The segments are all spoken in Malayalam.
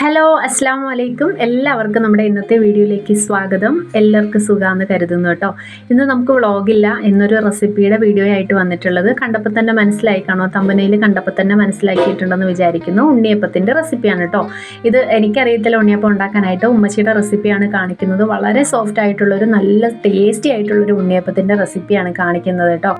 ഹലോ അസ്സാം വലൈക്കും എല്ലാവർക്കും നമ്മുടെ ഇന്നത്തെ വീഡിയോയിലേക്ക് സ്വാഗതം. എല്ലാവർക്കും സുഖമാണ് കരുതുന്നു കേട്ടോ. ഇന്ന് നമുക്ക് വ്ളോഗില്ല എന്നൊരു റെസിപ്പിയുടെ വീഡിയോ ആയിട്ട് വന്നിട്ടുള്ളത്. കണ്ടപ്പോൾ തന്നെ മനസ്സിലായി. കാണോ തമ്പനയിൽ കണ്ടപ്പോൾ തന്നെ മനസ്സിലാക്കിയിട്ടുണ്ടെന്ന് വിചാരിക്കുന്നു. ഉണ്ണിയപ്പത്തിന്റെ റെസിപ്പിയാണ് കേട്ടോ. ഇത് എനിക്കറിയത്തില്ല ഉണ്ണിയപ്പം ഉണ്ടാക്കാനായിട്ട്. ഉമ്മച്ചിയുടെ റെസിപ്പിയാണ് കാണിക്കുന്നത്. വളരെ സോഫ്റ്റ് ആയിട്ടുള്ളൊരു നല്ല ടേസ്റ്റി ആയിട്ടുള്ളൊരു ഉണ്ണിയപ്പത്തിന്റെ റെസിപ്പിയാണ് കാണിക്കുന്നത് കേട്ടോ.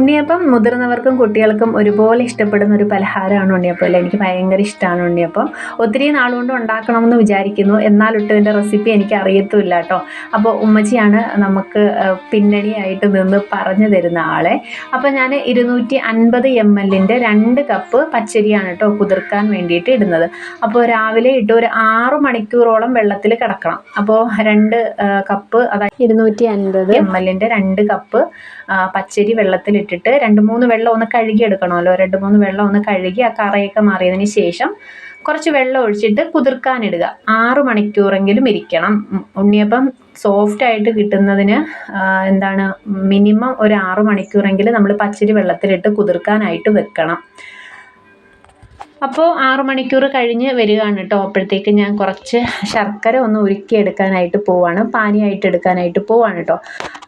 ഉണ്ണിയപ്പം മുതിർന്നവർക്കും കുട്ടികൾക്കും ഒരുപോലെ ഇഷ്ടപ്പെടുന്ന ഒരു പലഹാരമാണ് ഉണ്ണിയപ്പം അല്ലേ? എനിക്ക് ഭയങ്കര ഇഷ്ടമാണ് ഉണ്ണിയപ്പം. ഒത്തിരി നാളുകൊണ്ട് ഉണ്ടാക്കണമെന്ന് വിചാരിക്കുന്നു. എന്നാലൊട്ട് ഇതിന്റെ റെസിപ്പി എനിക്ക് അറിയത്തുമില്ല കേട്ടോ. അപ്പോൾ ഉമ്മച്ചിയാണ് നമുക്ക് പിന്നണിയായിട്ട് നിന്ന് പറഞ്ഞു തരുന്ന ആളെ. അപ്പോൾ ഞാൻ ഇരുന്നൂറ്റി അൻപത് എം എല്ലിന്റെ രണ്ട് കപ്പ് പച്ചരിയാണ് കേട്ടോ കുതിർക്കാൻ വേണ്ടിയിട്ട് ഇടുന്നത്. അപ്പോൾ രാവിലെ ഇട്ട് ഒരു ആറു മണിക്കൂറോളം വെള്ളത്തിൽ കിടക്കണം. അപ്പോൾ രണ്ട് കപ്പ് അതായത് ഇരുന്നൂറ്റി അൻപത്. എം എല്ലിന്റെ രണ്ട് കപ്പ് പച്ചരി വെള്ളത്തിലിട്ടിട്ട് രണ്ട് മൂന്ന് വെള്ളം ഒന്ന് കഴുകി എടുക്കണമല്ലോ രണ്ട് മൂന്ന് വെള്ളം ഒന്ന് കഴുകി ആ കറയൊക്കെ മാറിയതിന് ശേഷം കുറച്ച് വെള്ളം ഒഴിച്ചിട്ട് കുതിർക്കാനിടുക. ആറ് മണിക്കൂറെങ്കിലും ഇരിക്കണം. ഉണ്ണിയപ്പം സോഫ്റ്റ് ആയിട്ട് കിട്ടുന്നതിന് എന്താണ് മിനിമം ഒരു ആറ് മണിക്കൂറെങ്കിലും നമ്മൾ പച്ചരി വെള്ളത്തിലിട്ട് കുതിർക്കാനായിട്ട് വെക്കണം. അപ്പോൾ ആറ് മണിക്കൂർ കഴിഞ്ഞ് വരികയാണ് കേട്ടോ. അപ്പോഴത്തേക്ക് ഞാൻ കുറച്ച് ശർക്കര ഒന്ന് ഉരുക്കി എടുക്കാനായിട്ട് പോവാണ്. പാനിയായിട്ട് എടുക്കാനായിട്ട് പോവാണ് കേട്ടോ.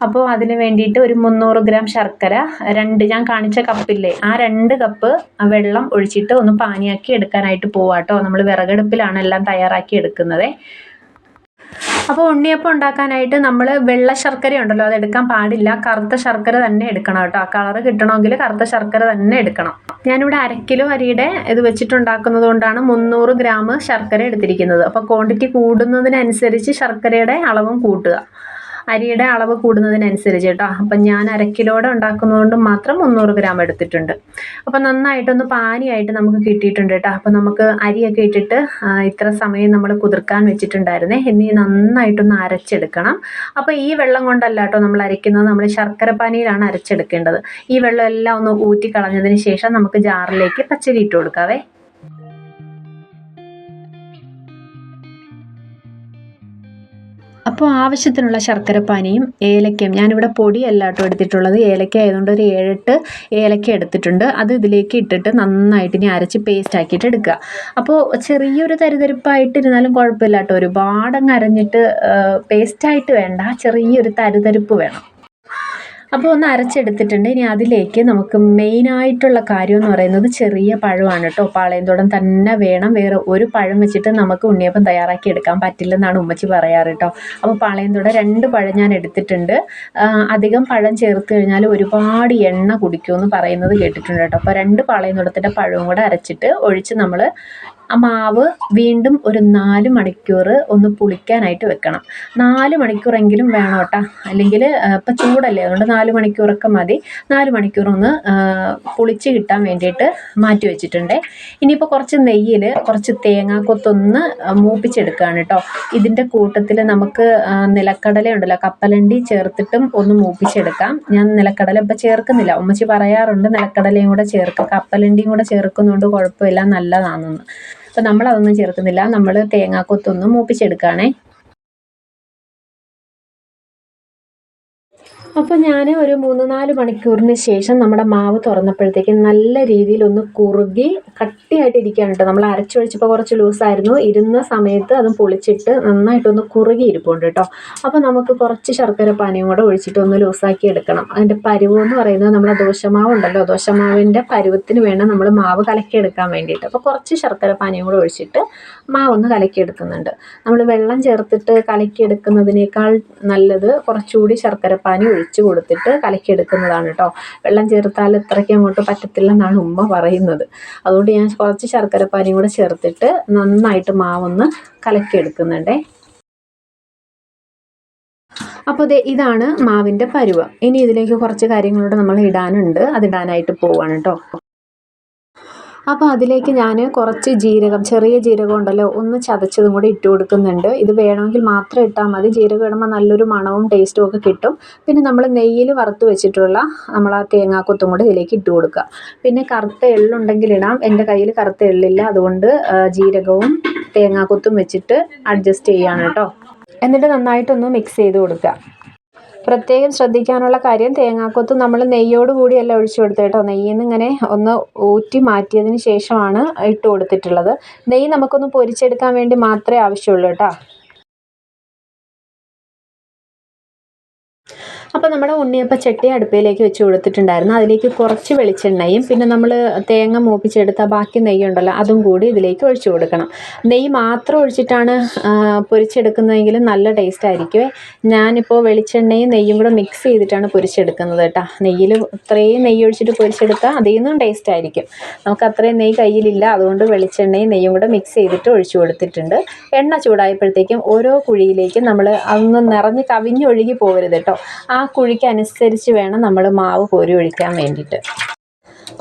അപ്പോൾ അതിന് വേണ്ടിയിട്ട് ഒരു മുന്നൂറ് ഗ്രാം ശർക്കര രണ്ട് ഞാൻ കാണിച്ച കപ്പില്ലേ ആ രണ്ട് കപ്പ് വെള്ളം ഒഴിച്ചിട്ട് ഒന്ന് പാനിയാക്കി എടുക്കാനായിട്ട് പോവാം കേട്ടോ. നമ്മൾ വിറകടുപ്പിലാണ് എല്ലാം തയ്യാറാക്കി എടുക്കുന്നത്. അപ്പോൾ ഉണ്ണിയപ്പം ഉണ്ടാക്കാനായിട്ട് നമ്മൾ വെള്ള ശർക്കര ഉണ്ടല്ലോ അതെടുക്കാൻ പാടില്ല. കറുത്ത ശർക്കര തന്നെ എടുക്കണം കേട്ടോ. ആ കളറ് കിട്ടണമെങ്കിൽ കറുത്ത ശർക്കര തന്നെ എടുക്കണം. ഞാനിവിടെ അര കിലോ അരിയുടെ ഇത് വെച്ചിട്ടുണ്ടാക്കുന്നത് കൊണ്ടാണ് മുന്നൂറ് ഗ്രാം ശർക്കര എടുത്തിരിക്കുന്നത്. അപ്പോൾ ക്വാണ്ടിറ്റി കൂടുന്നതിനനുസരിച്ച് ശർക്കരയുടെ അളവും കൂട്ടുക. അരിയുടെ അളവ് കൂടുന്നതിനനുസരിച്ച് കേട്ടോ. അപ്പം ഞാൻ അരക്കിലോടെ ഉണ്ടാക്കുന്നതുകൊണ്ട് മാത്രം മുന്നൂറ് ഗ്രാം എടുത്തിട്ടുണ്ട്. അപ്പം നന്നായിട്ടൊന്ന് പാനിയായിട്ട് നമുക്ക് കിട്ടിയിട്ടുണ്ട് കേട്ടോ. അപ്പം നമുക്ക് അരിയൊക്കെ ഇട്ടിട്ട് ഇത്ര സമയം നമ്മൾ കുതിർക്കാൻ വെച്ചിട്ടുണ്ടായിരുന്നേ. എന്നീ നന്നായിട്ടൊന്ന് അരച്ചെടുക്കണം. അപ്പോൾ ഈ വെള്ളം കൊണ്ടല്ല കേട്ടോ നമ്മൾ അരയ്ക്കുന്നത്. നമ്മൾ ശർക്കര പാനിയിലാണ് അരച്ചെടുക്കേണ്ടത്. ഈ വെള്ളം എല്ലാം ഒന്ന് ഊറ്റി കളഞ്ഞതിന് ശേഷം നമുക്ക് ജാറിലേക്ക് പച്ചരി ഇട്ട് കൊടുക്കാവേ. അപ്പോൾ ആവശ്യത്തിനുള്ള ശർക്കരപ്പാനിയും ഏലക്കയും ഞാനിവിടെ പൊടിയല്ല കേട്ടോ എടുത്തിട്ടുള്ളത്. ഏലക്ക ആയതുകൊണ്ട് ഒരു ഏഴെട്ട് ഏലക്ക എടുത്തിട്ടുണ്ട്. അത് ഇതിലേക്ക് ഇട്ടിട്ട് നന്നായിട്ട് ഇനി അരച്ച് പേസ്റ്റ് ആക്കിയിട്ട് എടുക്കുക. അപ്പോൾ ചെറിയൊരു തരിതരിപ്പായിട്ടിരുന്നാലും കുഴപ്പമില്ല കേട്ടോ ഒരുപാടങ്ങ് അരഞ്ഞിട്ട് പേസ്റ്റായിട്ട് വേണ്ട. ചെറിയൊരു തരിതരിപ്പ് വേണം. അപ്പോൾ ഒന്ന് അരച്ചെടുത്തിട്ടുണ്ട്. ഇനി അതിലേക്ക് നമുക്ക് മെയിനായിട്ടുള്ള കാര്യം എന്ന് പറയുന്നത് ചെറിയ പഴമാണ് കേട്ടോ പാളയംതോടം തന്നെ വേണം. വേറെ ഒരു പഴം വെച്ചിട്ട് നമുക്ക് ഉണ്ണിയപ്പം തയ്യാറാക്കി എടുക്കാൻ പറ്റില്ലെന്നാണ് ഉമ്മച്ചി പറയാറ് കേട്ടോ അപ്പോൾ പാളയംതോടം രണ്ട് പഴം ഞാൻ എടുത്തിട്ടുണ്ട്. അധികം പഴം ചേർത്ത് കഴിഞ്ഞാൽ ഒരുപാട് എണ്ണ കുടിക്കുമെന്ന് പറയുന്നത് കേട്ടിട്ടുണ്ട് കേട്ടോ അപ്പോൾ രണ്ട് പാളയംതോടത്തിന്റെ പഴവും കൂടെ അരച്ചിട്ട് ഒഴിച്ച് നമ്മൾ ആ മാവ് വീണ്ടും ഒരു നാല് മണിക്കൂർ ഒന്ന് പുളിക്കാനായിട്ട് വെക്കണം. നാല് മണിക്കൂറെങ്കിലും വേണം കേട്ടോ. അല്ലെങ്കിൽ ഇപ്പം ചൂടല്ലേ അതുകൊണ്ട് നാല് മണിക്കൂറൊക്കെ മതി. നാല് മണിക്കൂർ ഒന്ന് പുളിച്ച് കിട്ടാൻ വേണ്ടിയിട്ട് മാറ്റി വെച്ചിട്ടുണ്ട്. ഇനിയിപ്പോൾ കുറച്ച് നെയ്യിൽ കുറച്ച് തേങ്ങാക്കൊത്തൊന്ന് മൂപ്പിച്ചെടുക്കുകയാണ് കേട്ടോ. ഇതിന്റെ കൂട്ടത്തിൽ നമുക്ക് നിലക്കടല ഉണ്ടല്ലോ കപ്പലണ്ടി ചേർത്തിട്ടും ഒന്ന് മൂപ്പിച്ചെടുക്കാം. ഞാൻ നിലക്കടല ഇപ്പം ചേർക്കുന്നില്ല. ഉമ്മച്ചി പറയാറുണ്ട് നിലക്കടലയും കൂടെ ചേർക്കുക കപ്പലണ്ടിയും കൂടെ ചേർക്കുന്നതുകൊണ്ട് കുഴപ്പമില്ല നല്ലതാണെന്ന്. അപ്പം നമ്മളതൊന്നും ചേർക്കുന്നില്ല. നമ്മൾ തേങ്ങാക്കൊത്തൊന്നും മൂപ്പിച്ചെടുക്കുകയാണേ അപ്പോൾ ഞാൻ ഒരു മൂന്ന് നാല് മണിക്കൂറിന് ശേഷം നമ്മുടെ മാവ് തുറന്നപ്പോഴത്തേക്ക് നല്ല രീതിയിൽ ഒന്ന് കുറുകി കട്ടിയായിട്ട് ഇരിക്കുകയാണ് കേട്ടോ. നമ്മൾ അരച്ചൊഴിച്ചപ്പോൾ കുറച്ച് ലൂസായിരുന്നു. ഇരുന്ന സമയത്ത് അതും പൊളിച്ചിട്ട് നന്നായിട്ടൊന്ന് കുറുകി ഇരിപ്പുണ്ട് കേട്ടോ. അപ്പോൾ നമുക്ക് കുറച്ച് ശർക്കര പാനിയും കൂടെ ഒഴിച്ചിട്ട് ഒന്ന് ലൂസാക്കി എടുക്കണം. അതിന്റെ പരുവ് എന്ന് പറയുന്നത് നമ്മുടെ ദോശമാവ് ഉണ്ടല്ലോ. ദോശമാവിന്റെ പരുവത്തിന് വേണം നമ്മൾ മാവ് കലക്കിയെടുക്കാൻ വേണ്ടിയിട്ട്. അപ്പോൾ കുറച്ച് ശർക്കര പാനിയും കൂടെ ഒഴിച്ചിട്ട് മാവ് ഒന്ന് കലക്കിയെടുക്കുന്നുണ്ട്. നമ്മൾ വെള്ളം ചേർത്തിട്ട് കലക്കിയെടുക്കുന്നതിനേക്കാൾ നല്ലത് കുറച്ചുകൂടി ശർക്കര ഒഴിച്ച് കൊടുത്തിട്ട് കലക്കിയെടുക്കുന്നതാണ് കേട്ടോ വെള്ളം ചേർത്താൽ ഇത്രയ്ക്ക് അങ്ങോട്ട് പറ്റത്തില്ലെന്നാണ് ഉമ്മ പറയുന്നത്. അതുകൊണ്ട് ഞാൻ കുറച്ച് ശർക്കരപ്പാനിയും കൂടെ ചേർത്തിട്ട് നന്നായിട്ട് മാവൊന്ന് കലക്കിയെടുക്കുന്നുണ്ടേ. അപ്പോൾ ദേ ഇതാണ് മാവിന്റെ പരുവം. ഇനി ഇതിലേക്ക് കുറച്ച് കാര്യങ്ങളോട് നമ്മൾ ഇടാനുണ്ട്. അതിടാനായിട്ട് പോവാണ് കേട്ടോ അപ്പോൾ അതിലേക്ക് ഞാൻ കുറച്ച് ജീരകം ചെറിയ ജീരകം ഉണ്ടല്ലോ ഒന്ന് ചതച്ചതും കൂടി ഇട്ട് കൊടുക്കുന്നുണ്ട്. ഇത് വേണമെങ്കിൽ മാത്രം ഇട്ടാൽ മതി. ജീരകം ഇടുമ്പോൾ നല്ലൊരു മണവും ടേസ്റ്റും ഒക്കെ കിട്ടും. പിന്നെ നമ്മൾ നെയ്യിൽ വറുത്ത് വെച്ചിട്ടുള്ള നമ്മൾ ആ തേങ്ങാക്കൊത്തും കൂടി ഇതിലേക്ക് ഇട്ട് കൊടുക്കുക. പിന്നെ കറുത്ത എള്ളുണ്ടെങ്കിൽ ഇടാം. എന്റെ കയ്യിൽ കറുത്ത എള്ളില്ല. അതുകൊണ്ട് ജീരകവും തേങ്ങാക്കൊത്തും വെച്ചിട്ട് അഡ്ജസ്റ്റ് ചെയ്യാണ് കേട്ടോ. എന്നിട്ട് നന്നായിട്ടൊന്ന് മിക്സ് ചെയ്ത് കൊടുക്കുക. പ്രത്യേകം ശ്രദ്ധിക്കാനുള്ള കാര്യം തേങ്ങാക്കൊത്ത് നമ്മൾ നെയ്യോട് കൂടിയല്ല ഒഴിച്ചു കൊടുത്തത് കേട്ടോ. നെയ്യിൽ നിന്ന് ഇങ്ങനെ ഒന്ന് ഊറ്റി മാറ്റിയതിന് ശേഷമാണ് ഇട്ട് കൊടുത്തിട്ടുള്ളത്. നെയ്യ് നമുക്കൊന്ന് പൊരിച്ചെടുക്കാൻ വേണ്ടി മാത്രമേ ആവശ്യമുള്ളൂ കേട്ടോ. അപ്പോൾ നമ്മുടെ ഉണ്ണിയപ്പം ചട്ടി അടുപ്പിലേക്ക് വെച്ച് കൊടുത്തിട്ടുണ്ടായിരുന്നു. അതിലേക്ക് കുറച്ച് വെളിച്ചെണ്ണയും പിന്നെ നമ്മൾ തേങ്ങ മൂപ്പിച്ചെടുത്ത ബാക്കി നെയ്യ് ഉണ്ടല്ലോ അതും കൂടി ഇതിലേക്ക് ഒഴിച്ചു കൊടുക്കണം. നെയ്യ് മാത്രം ഒഴിച്ചിട്ടാണ് പൊരിച്ചെടുക്കുന്നതെങ്കിൽ നല്ല ടേസ്റ്റ് ആയിരിക്കുമേ ഞാനിപ്പോൾ വെളിച്ചെണ്ണയും നെയ്യും കൂടെ മിക്സ് ചെയ്തിട്ടാണ് പൊരിച്ചെടുക്കുന്നത് കേട്ടോ. നെയ്യിൽ ഇത്രയും നെയ്യ് ഒഴിച്ചിട്ട് പൊരിച്ചെടുത്താൽ അതിൽ നിന്നും ടേസ്റ്റ് ആയിരിക്കും. നമുക്ക് അത്രയും നെയ്യ് കയ്യിലില്ല അതുകൊണ്ട് വെളിച്ചെണ്ണയും നെയ്യും കൂടെ മിക്സ് ചെയ്തിട്ട് ഒഴിച്ചു കൊടുത്തിട്ടുണ്ട്. എണ്ണ ചൂടായപ്പോഴത്തേക്കും ഓരോ കുഴിയിലേക്കും നമ്മൾ അതൊന്ന് നിറഞ്ഞ് കവിഞ്ഞൊഴുകി പോകരുത് കേട്ടോ. ആ കുഴിക്കനുസരിച്ച് വേണം നമ്മൾ മാവ് കോരി ഒഴിക്കാൻ വേണ്ടിയിട്ട്.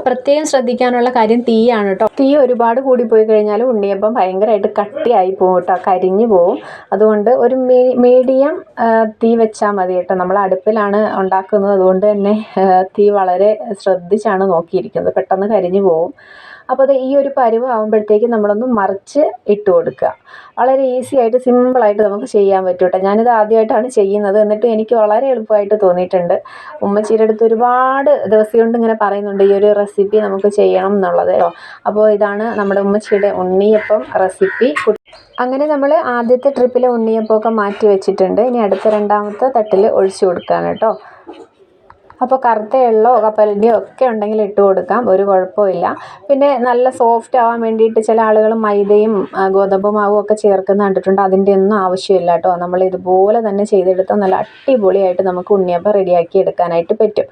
പ്രത്യേകം ശ്രദ്ധിക്കാനുള്ള കാര്യം തീയാണ് കേട്ടോ തീ ഒരുപാട് കൂടി പോയി കഴിഞ്ഞാൽ ഉണ്ണിയപ്പം ഭയങ്കരമായിട്ട് കട്ടിയായി പോകും കേട്ടോ കരിഞ്ഞു പോവും. അതുകൊണ്ട് ഒരു മീഡിയം തീ വെച്ചാൽ മതി കേട്ടോ നമ്മൾ അടുപ്പിലാണ് ഉണ്ടാക്കുന്നത്. അതുകൊണ്ട് തന്നെ തീ വളരെ ശ്രദ്ധിച്ചാണ് നോക്കിയിരിക്കുന്നത്. പെട്ടെന്ന് കരിഞ്ഞു പോവും. അപ്പോൾ അത് ഈ ഒരു പരുവ് ആകുമ്പോഴത്തേക്കും നമ്മളൊന്ന് മറിച്ച് ഇട്ട് കൊടുക്കുക. വളരെ ഈസി ആയിട്ട് സിമ്പിളായിട്ട് നമുക്ക് ചെയ്യാൻ പറ്റും കേട്ടോ ഞാനിത് ആദ്യമായിട്ടാണ് ചെയ്യുന്നത്. എന്നിട്ട് എനിക്ക് വളരെ എളുപ്പമായിട്ട് തോന്നിയിട്ടുണ്ട്. ഉമ്മച്ചിയുടെ അടുത്ത് ഒരുപാട് ദിവസം കൊണ്ട് ഇങ്ങനെ പറയുന്നുണ്ട് ഈ ഒരു റെസിപ്പി നമുക്ക് ചെയ്യണം എന്നുള്ളത് അപ്പോൾ ഇതാണ് നമ്മുടെ ഉമ്മച്ചിയുടെ ഉണ്ണിയപ്പം റെസിപ്പി അങ്ങനെ നമ്മൾ ആദ്യത്തെ ട്രിപ്പിലെ ഉണ്ണിയപ്പമൊക്കെ മാറ്റി വെച്ചിട്ടുണ്ട്. ഇനി അടുത്ത രണ്ടാമത്തെ തട്ടിൽ ഒഴിച്ചു കൊടുക്കുകയാണ് കേട്ടോ അപ്പോൾ കറുത്ത എള്ളോ കപ്പലണ്ടിയോ ഒക്കെ ഉണ്ടെങ്കിൽ ഇട്ട് കൊടുക്കാം. ഒരു കുഴപ്പമില്ല. പിന്നെ നല്ല സോഫ്റ്റ് ആവാൻ വേണ്ടിയിട്ട് ചില ആളുകൾ മൈദയും ഗോതമ്പ് മാവും ഒക്കെ ചേർക്കുന്ന കണ്ടിട്ടുണ്ട്. അതിന്റെ ഒന്നും ആവശ്യമില്ല കേട്ടോ. നമ്മൾ ഇതുപോലെ തന്നെ ചെയ്തെടുത്താൽ നല്ല അടിപൊളിയായിട്ട് നമുക്ക് ഉണ്ണിയപ്പം റെഡിയാക്കി എടുക്കാനായിട്ട് പറ്റും.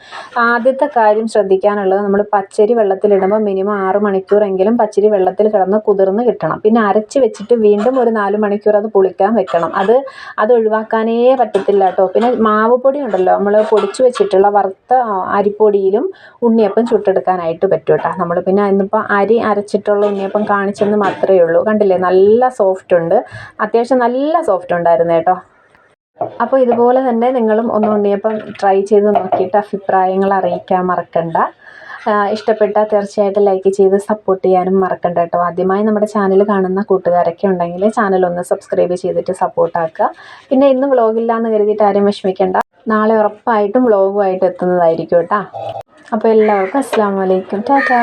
ആദ്യത്തെ കാര്യം ശ്രദ്ധിക്കാനുള്ളത് നമ്മൾ പച്ചരി വെള്ളത്തിലിടുമ്പോൾ മിനിമം ആറ് മണിക്കൂറെങ്കിലും പച്ചരി വെള്ളത്തിൽ കിടന്ന് കുതിർന്ന് കിട്ടണം. പിന്നെ അരച്ച് വെച്ചിട്ട് വീണ്ടും ഒരു നാല് മണിക്കൂർ അത് പുളിക്കാൻ വെക്കണം. അത് അത് ഒഴിവാക്കാനേ പറ്റത്തില്ല കേട്ടോ. പിന്നെ മാവ് പൊടി ഉണ്ടല്ലോ. നമ്മൾ പൊടിച്ചു വെച്ചിട്ടുള്ള വറുത്ത അരിപ്പൊടിയിലും ഉണ്ണിയപ്പം ചുട്ടെടുക്കാനായിട്ട് പറ്റും കേട്ടോ. നമ്മൾ പിന്നെ ഇന്നിപ്പോൾ അരി അരച്ചിട്ടുള്ള ഉണ്ണിയപ്പം കാണിച്ചെന്ന് മാത്രമേ ഉള്ളൂ. കണ്ടില്ലേ? നല്ല സോഫ്റ്റ് ഉണ്ട്. അത്യാവശ്യം നല്ല സോഫ്റ്റ് ഉണ്ടായിരുന്നു കേട്ടോ. അപ്പോൾ ഇതുപോലെ തന്നെ നിങ്ങളും ഒന്ന് ഉണ്ണിയപ്പം ട്രൈ ചെയ്ത് നോക്കിയിട്ട് അഭിപ്രായങ്ങൾ അറിയിക്കാൻ മറക്കണ്ട. ഇഷ്ടപ്പെട്ടാൽ തീർച്ചയായിട്ടും ലൈക്ക് ചെയ്ത് സപ്പോർട്ട് ചെയ്യാനും മറക്കണ്ട കേട്ടോ. ആദ്യമായി നമ്മുടെ ചാനൽ കാണുന്ന കൂട്ടുകാരൊക്കെ ഉണ്ടെങ്കിൽ ചാനൽ ഒന്ന് സബ്സ്ക്രൈബ് ചെയ്തിട്ട് സപ്പോർട്ടാക്കുക പിന്നെ ഇന്ന് വ്ളോഗില്ല എന്ന് കരുതിയിട്ട് ആരും വിഷമിക്കേണ്ട. നാളെ ഉറപ്പായിട്ടും വ്ളോഗുമായിട്ട് എത്തുന്നതായിരിക്കും കേട്ടോ. അപ്പോൾ എല്ലാവർക്കും അസ്സാം വലൈക്കും ടാറ്റാ.